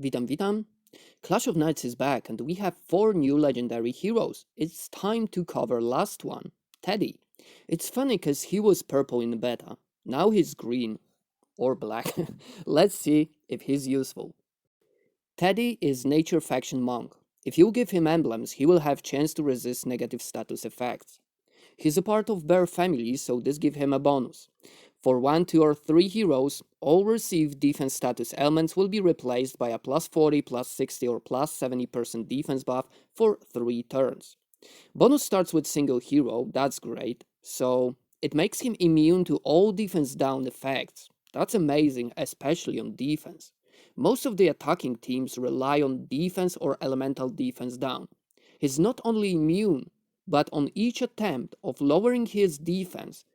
Witam, witam. Clash of Knights is back and we have four new legendary heroes. It's time to cover last one, Teddy. It's funny cause he was purple in the beta. Now he's green. Or black. Let's see if he's useful. Teddy is Nature Faction Monk. If you give him emblems, he will have chance to resist negative status effects. He's a part of Bear family, so this give him a bonus. For 1, 2 or 3 heroes, all received defense status elements will be replaced by a plus 40, plus 60 or plus 70% defense buff for 3 turns. Bonus starts with single hero, that's great, so it makes him immune to all defense down effects. That's amazing, especially on defense. Most of the attacking teams rely on defense or elemental defense down. He's not only immune, but on each attempt of lowering his defense,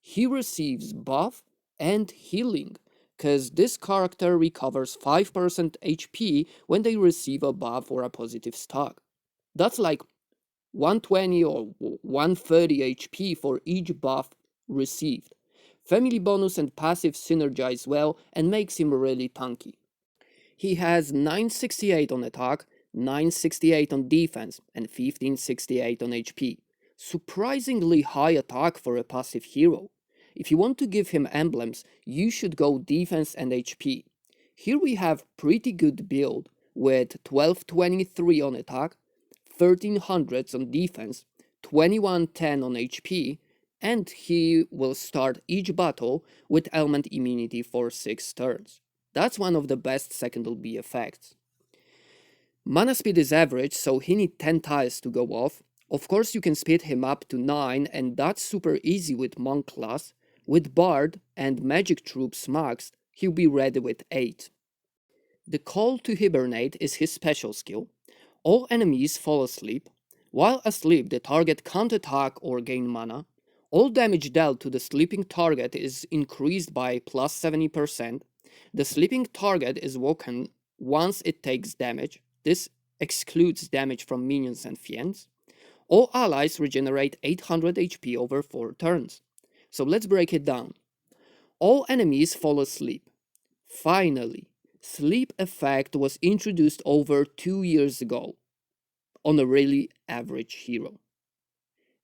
he receives buff and healing, cause this character recovers 5% HP when they receive a buff or a positive stack. That's like 120 or 130 HP for each buff received. Family bonus and passive synergize well and makes him really tanky. He has 968 on attack, 968 on defense, and 1568 on HP. Surprisingly high attack for a passive hero. If you want to give him emblems, you should go defense and HP. Here we have pretty good build with 1223 on attack, 1300s on defense, 2110 on HP, and he will start each battle with element immunity for 6 turns. That's one of the best second B effects. Mana speed is average, so he need 10 tiles to go off. Of course you can speed him up to 9 and that's super easy with Monk class. With Bard and Magic Troops maxed, he'll be ready with 8. The Call to Hibernate is his special skill. All enemies fall asleep. While asleep, the target can't attack or gain mana. All damage dealt to the sleeping target is increased by plus 70%. The sleeping target is woken once it takes damage. This excludes damage from minions and fiends. All allies regenerate 800 HP over 4 turns. So let's break it down. All enemies fall asleep. Finally, sleep effect was introduced over 2 years ago on a really average hero.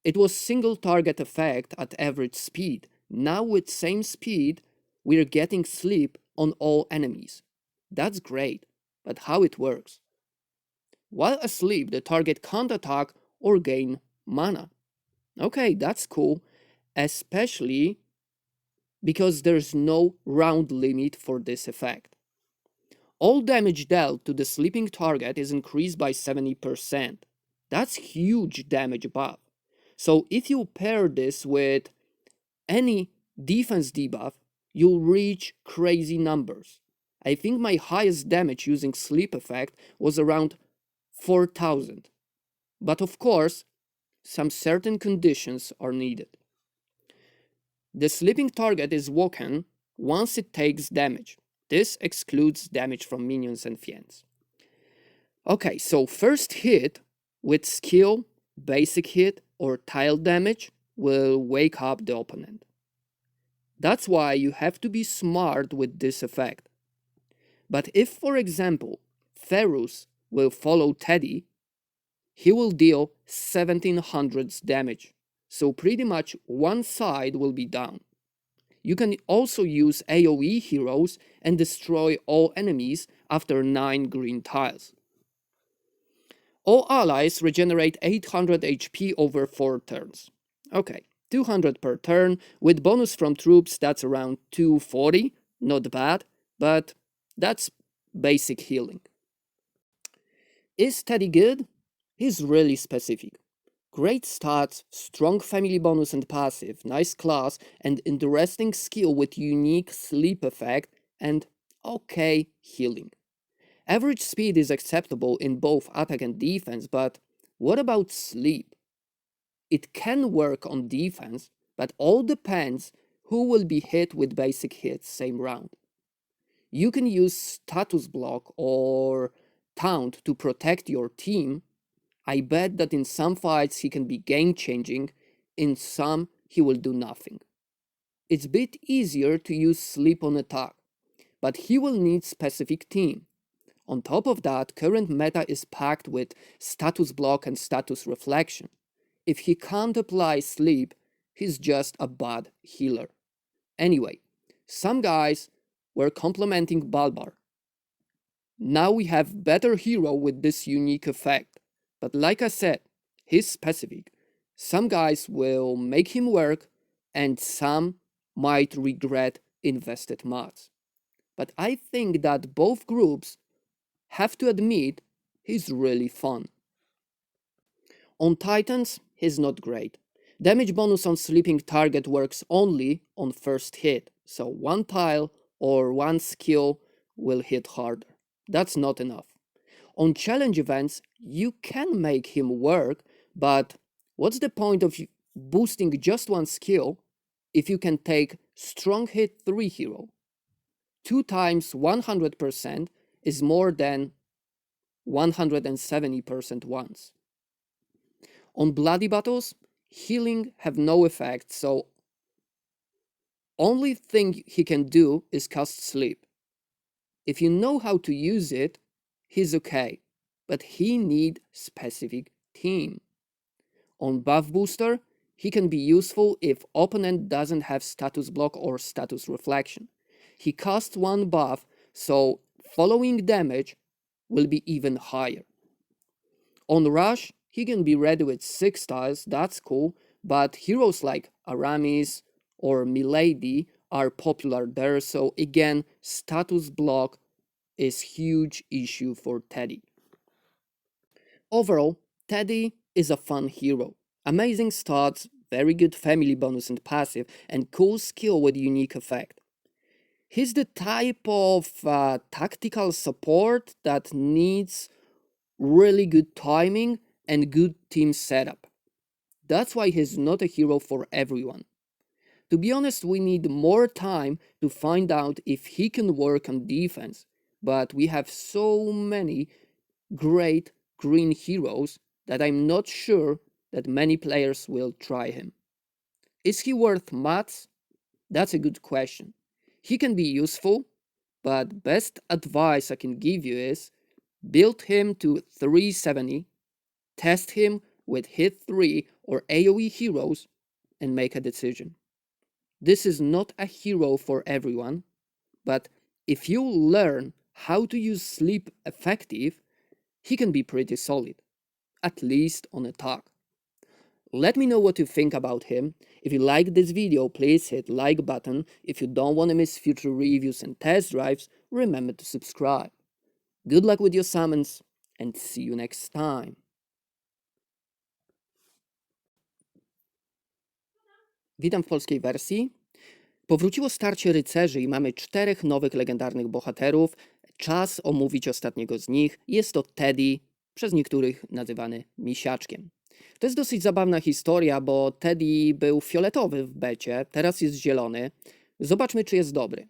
It was single target effect at average speed. Now with same speed, we're getting sleep on all enemies. That's great, but how it works? While asleep, the target can't attack or gain mana. Okay, that's cool, especially because there's no round limit for this effect. All damage dealt to the sleeping target is increased by 70%. That's huge damage buff. So if you pair this with any defense debuff, you'll reach crazy numbers. I think my highest damage using sleep effect was around 4000. But of course, some certain conditions are needed. The sleeping target is woken once it takes damage. This excludes damage from minions and fiends. Okay, so first hit with skill, basic hit, or tile damage will wake up the opponent. That's why you have to be smart with this effect. But if, for example, Ferus will follow Teddy, he will deal 1700 damage, so pretty much one side will be down. You can also use AoE heroes and destroy all enemies after 9 green tiles. All allies regenerate 800 HP over 4 turns. Okay, 200 per turn, with bonus from troops that's around 240, not bad, but that's basic healing. Is Teddy good? He's really specific. Great stats, strong family bonus and passive, nice class, and interesting skill with unique sleep effect, and okay healing. Average speed is acceptable in both attack and defense, but what about sleep? It can work on defense, but all depends who will be hit with basic hits same round. You can use status block or taunt to protect your team. I bet that in some fights he can be game changing, in some he will do nothing. It's a bit easier to use sleep on attack, but he will need specific team. On top of that, current meta is packed with status block and status reflection. If he can't apply sleep, he's just a bad healer. Anyway, some guys were complimenting Balbar. Now we have better hero with this unique effect. But like I said, he's specific. Some guys will make him work and some might regret invested mats. But I think that both groups have to admit he's really fun. On Titans, he's not great. Damage bonus on sleeping target works only on first hit, so one tile or one skill will hit harder. That's not enough. On challenge events, you can make him work, but what's the point of boosting just one skill if you can take strong hit 3 hero? 2 times 100% is more than 170% once. On bloody battles, healing have no effect, so only thing he can do is cast sleep. If you know how to use it, he's okay, but he need specific team. On buff booster, he can be useful if opponent doesn't have status block or status reflection. He casts one buff, so following damage will be even higher. On Rush, he can be ready with 6 stars, that's cool, but heroes like Aramis or Milady are popular there, so again, status block is huge issue for Teddy. Overall, Teddy is a fun hero. Amazing stats, very good family bonus and passive, and cool skill with unique effect. He's the type of uh, tactical support that needs really good timing and good team setup. That's why he's not a hero for everyone. To be honest, we need more time to find out if he can work on defense, but we have so many great green heroes that I'm not sure that many players will try him. Is he worth mats? That's a good question. He can be useful, but best advice I can give you is build him to 370, test him with hit 3 or AoE heroes, and make a decision. This is not a hero for everyone, but if you learn how to use sleep effective, he can be pretty solid, at least on attack. Let me know what you think about him. If you like this video, please hit like button. If you don't want to miss future reviews and test drives, remember to subscribe. Good luck with your summons and see you next time. Witam w polskiej wersji. Powróciło starcie rycerzy i mamy czterech nowych legendarnych bohaterów. Czas omówić ostatniego z nich. Jest to Teddy, przez niektórych nazywany misiaczkiem. To jest dosyć zabawna historia, bo Teddy był fioletowy w becie, teraz jest zielony. Zobaczmy, czy jest dobry.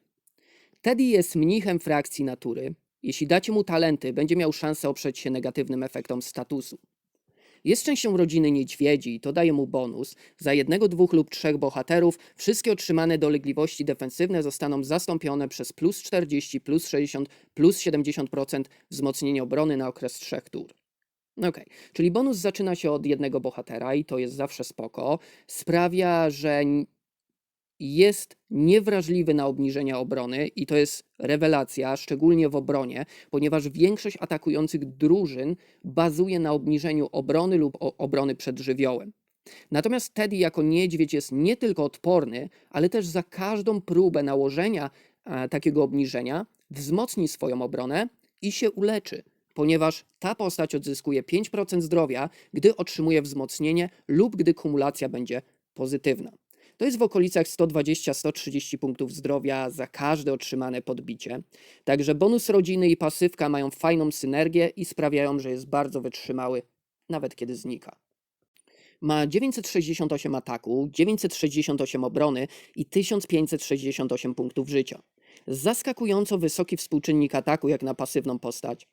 Teddy jest mnichem frakcji natury. Jeśli dacie mu talenty, będzie miał szansę oprzeć się negatywnym efektom statusu. Jest częścią rodziny niedźwiedzi i to daje mu bonus. Za jednego, dwóch lub trzech bohaterów wszystkie otrzymane dolegliwości defensywne zostaną zastąpione przez plus 40, plus 60, plus 70% wzmocnienie obrony na okres trzech tur. Okej, czyli bonus zaczyna się od jednego bohatera i to jest zawsze spoko. Sprawia, że jest niewrażliwy na obniżenia obrony i to jest rewelacja, szczególnie w obronie, ponieważ większość atakujących drużyn bazuje na obniżeniu obrony lub obrony przed żywiołem. Natomiast Teddy jako niedźwiedź jest nie tylko odporny, ale też za każdą próbę nałożenia e, takiego obniżenia wzmocni swoją obronę i się uleczy, ponieważ ta postać odzyskuje 5% zdrowia, gdy otrzymuje wzmocnienie lub gdy kumulacja będzie pozytywna. To jest w okolicach 120-130 punktów zdrowia za każde otrzymane podbicie. Także bonus rodziny i pasywka mają fajną synergię i sprawiają, że jest bardzo wytrzymały, nawet kiedy znika. Ma 968 ataku, 968 obrony i 1568 punktów życia. Zaskakująco wysoki współczynnik ataku jak na pasywną postać.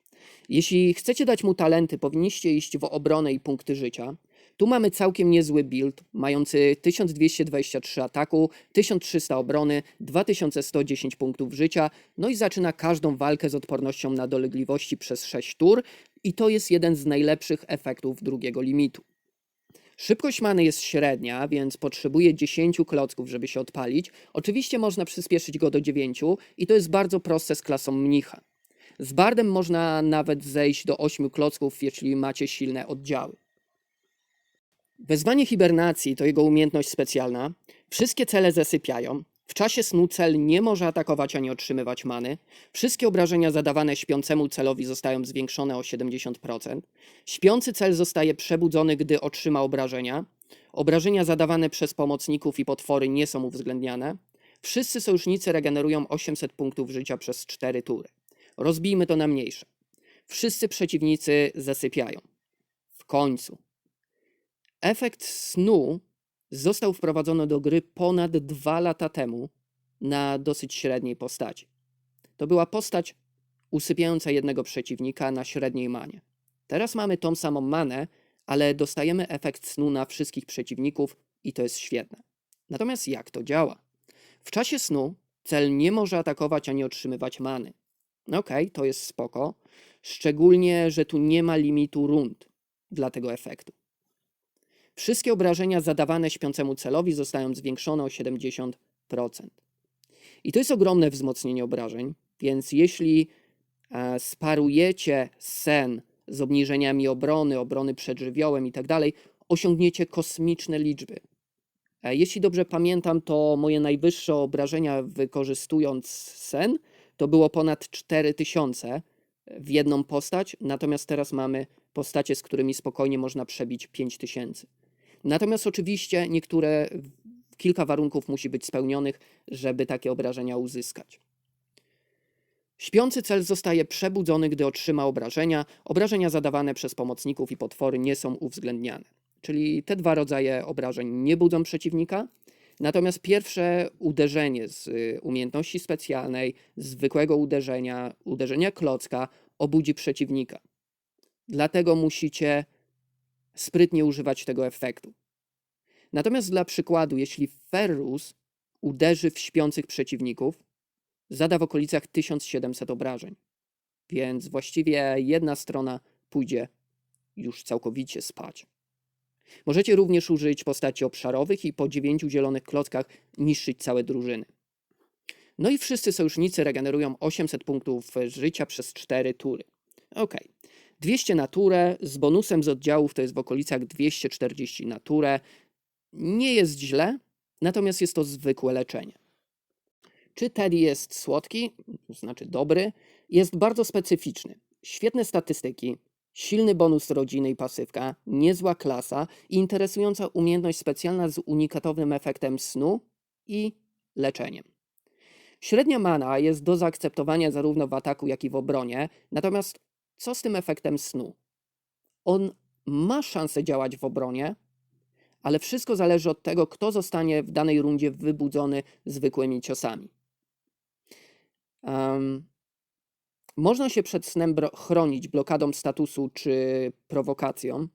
Jeśli chcecie dać mu talenty, powinniście iść w obronę i punkty życia. Tu mamy całkiem niezły build, mający 1223 ataku, 1300 obrony, 2110 punktów życia, no i zaczyna każdą walkę z odpornością na dolegliwości przez 6 tur i to jest jeden z najlepszych efektów drugiego limitu. Szybkość many jest średnia, więc potrzebuje 10 klocków, żeby się odpalić. Oczywiście można przyspieszyć go do 9 i to jest bardzo proste z klasą mnicha. Z bardem można nawet zejść do 8 klocków, jeśli macie silne oddziały. Wezwanie hibernacji to jego umiejętność specjalna. Wszystkie cele zasypiają. W czasie snu cel nie może atakować ani otrzymywać many. Wszystkie obrażenia zadawane śpiącemu celowi zostają zwiększone o 70%. Śpiący cel zostaje przebudzony, gdy otrzyma obrażenia. Obrażenia zadawane przez pomocników i potwory nie są uwzględniane. Wszyscy sojusznicy regenerują 800 punktów życia przez 4 tury. Rozbijmy to na mniejsze. Wszyscy przeciwnicy zasypiają. W końcu. Efekt snu został wprowadzony do gry ponad dwa lata temu na dosyć średniej postaci. To była postać usypiająca jednego przeciwnika na średniej manie. Teraz mamy tą samą manę, ale dostajemy efekt snu na wszystkich przeciwników i to jest świetne. Natomiast jak to działa? W czasie snu cel nie może atakować ani otrzymywać many. Okej, to jest spoko. Szczególnie, że tu nie ma limitu rund dla tego efektu. Wszystkie obrażenia zadawane śpiącemu celowi zostają zwiększone o 70%. I to jest ogromne wzmocnienie obrażeń, więc jeśli e, sparujecie sen z obniżeniami obrony, obrony przed żywiołem i tak dalej, osiągniecie kosmiczne liczby. E, jeśli dobrze pamiętam, to moje najwyższe obrażenia wykorzystując sen to było ponad 4000 w jedną postać, natomiast teraz mamy postacie, z którymi spokojnie można przebić 5000. Natomiast oczywiście niektóre, kilka warunków musi być spełnionych, żeby takie obrażenia uzyskać. Śpiący cel zostaje przebudzony, gdy otrzyma obrażenia. Obrażenia zadawane przez pomocników i potwory nie są uwzględniane. Czyli te dwa rodzaje obrażeń nie budzą przeciwnika, natomiast pierwsze uderzenie z y, umiejętności specjalnej, zwykłego uderzenia, uderzenia klocka obudzi przeciwnika. Dlatego musicie sprytnie używać tego efektu. Natomiast dla przykładu, jeśli Ferrus uderzy w śpiących przeciwników, zada w okolicach 1700 obrażeń. Więc właściwie jedna strona pójdzie już całkowicie spać. Możecie również użyć postaci obszarowych i po dziewięciu zielonych klockach niszczyć całe drużyny. No i wszyscy sojusznicy regenerują 800 punktów życia przez 4 tury. Ok. 200 na turę, z bonusem z oddziałów to jest w okolicach 240 na turę. Nie jest źle, natomiast jest to zwykłe leczenie. Czy Teddy jest słodki, znaczy dobry? Jest bardzo specyficzny. Świetne statystyki, silny bonus rodziny i pasywka, niezła klasa i interesująca umiejętność specjalna z unikatowym efektem snu i leczeniem. Średnia mana jest do zaakceptowania zarówno w ataku, jak i w obronie, natomiast co z tym efektem snu? On ma szansę działać w obronie, ale wszystko zależy od tego, kto zostanie w danej rundzie wybudzony zwykłymi ciosami. Um, można się przed snem bro chronić blokadą statusu czy prowokacją.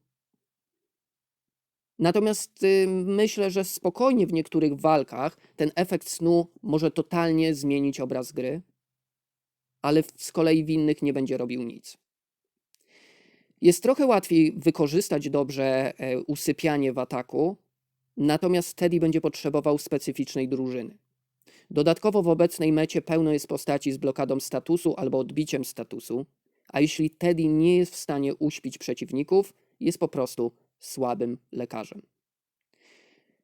Natomiast y, myślę, że spokojnie w niektórych walkach ten efekt snu może totalnie zmienić obraz gry, ale z kolei w innych nie będzie robił nic. Jest trochę łatwiej wykorzystać dobrze e, usypianie w ataku, natomiast Teddy będzie potrzebował specyficznej drużyny. Dodatkowo w obecnej mecie pełno jest postaci z blokadą statusu albo odbiciem statusu, a jeśli Teddy nie jest w stanie uśpić przeciwników, jest po prostu słabym lekarzem.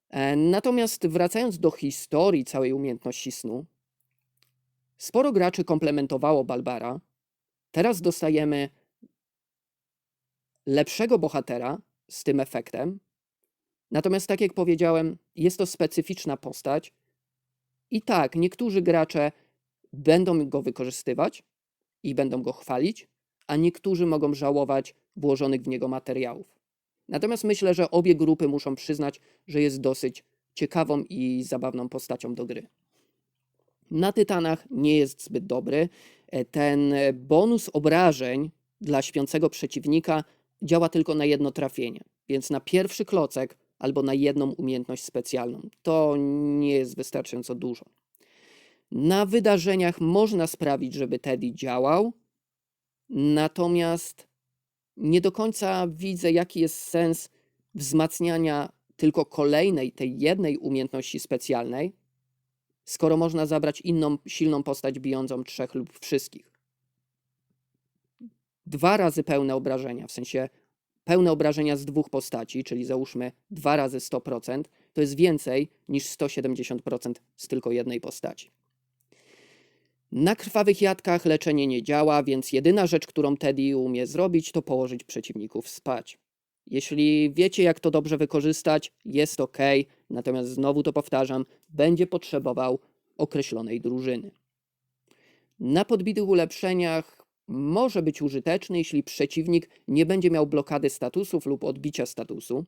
E, natomiast wracając do historii całej umiejętności snu, sporo graczy komplementowało Balbara. Teraz dostajemy lepszego bohatera z tym efektem. Natomiast, tak jak powiedziałem, jest to specyficzna postać. I tak, niektórzy gracze będą go wykorzystywać i będą go chwalić, a niektórzy mogą żałować włożonych w niego materiałów. Natomiast myślę, że obie grupy muszą przyznać, że jest dosyć ciekawą i zabawną postacią do gry. Na Tytanach nie jest zbyt dobry. E, ten bonus obrażeń dla śpiącego przeciwnika działa tylko na jedno trafienie. więc na pierwszy klocek albo na jedną umiejętność specjalną. To nie jest wystarczająco dużo. Na wydarzeniach można sprawić, żeby Teddy działał, natomiast nie do końca widzę, jaki jest sens wzmacniania tylko kolejnej, tej jednej umiejętności specjalnej, skoro można zabrać inną silną postać bijącą trzech lub wszystkich. Dwa razy pełne obrażenia, w sensie pełne obrażenia z dwóch postaci, czyli załóżmy dwa razy 100%, to jest więcej niż 170% z tylko jednej postaci. Na krwawych jadkach leczenie nie działa, więc jedyna rzecz, którą Teddy umie zrobić, to położyć przeciwników spać. Jeśli wiecie, jak to dobrze wykorzystać, jest ok, natomiast znowu to powtarzam, będzie potrzebował określonej drużyny. Na podbitych ulepszeniach może być użyteczny, jeśli przeciwnik nie będzie miał blokady statusów lub odbicia statusu.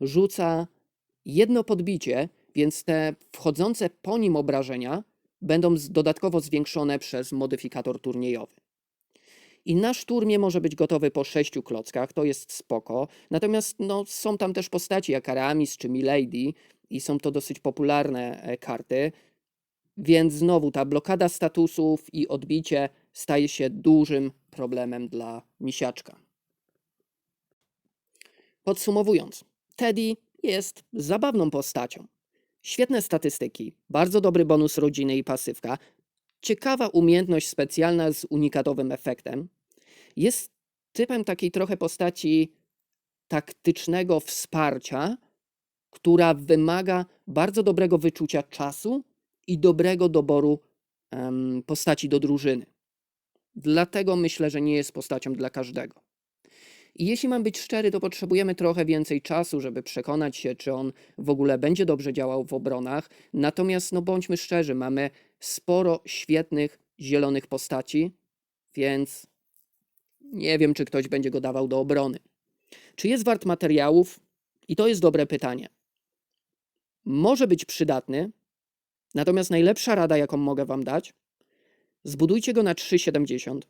Rzuca jedno podbicie, więc te wchodzące po nim obrażenia będą dodatkowo zwiększone przez modyfikator turniejowy. I na szturmie może być gotowy po sześciu klockach, to jest spoko. Natomiast no, są tam też postaci jak Aramis czy Milady i są to dosyć popularne e, karty. Więc znowu ta blokada statusów i odbicie staje się dużym problemem dla misiaczka. Podsumowując, Teddy jest zabawną postacią. Świetne statystyki, bardzo dobry bonus rodziny i pasywka, ciekawa umiejętność specjalna z unikatowym efektem. Jest typem takiej trochę postaci taktycznego wsparcia, która wymaga bardzo dobrego wyczucia czasu i dobrego doboru em, postaci do drużyny. Dlatego myślę, że nie jest postacią dla każdego. I jeśli mam być szczery, to potrzebujemy trochę więcej czasu, żeby przekonać się, czy on w ogóle będzie dobrze działał w obronach. Natomiast, no bądźmy szczerzy, mamy sporo świetnych zielonych postaci, więc nie wiem, czy ktoś będzie go dawał do obrony. Czy jest wart materiałów? I to jest dobre pytanie. Może być przydatny, natomiast najlepsza rada, jaką mogę Wam dać, zbudujcie go na 3,70.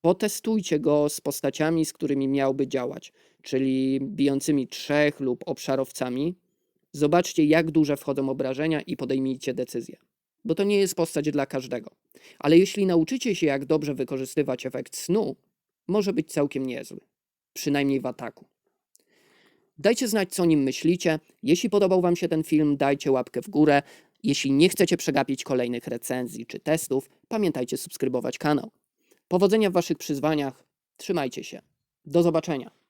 Potestujcie go z postaciami, z którymi miałby działać, czyli bijącymi trzech lub obszarowcami. Zobaczcie, jak duże wchodzą obrażenia i podejmijcie decyzję. Bo to nie jest postać dla każdego. Ale jeśli nauczycie się, jak dobrze wykorzystywać efekt snu, może być całkiem niezły. Przynajmniej w ataku. Dajcie znać, co o nim myślicie. Jeśli podobał Wam się ten film, dajcie łapkę w górę. Jeśli nie chcecie przegapić kolejnych recenzji czy testów, pamiętajcie subskrybować kanał. Powodzenia w Waszych przyzwaniach. Trzymajcie się. Do zobaczenia.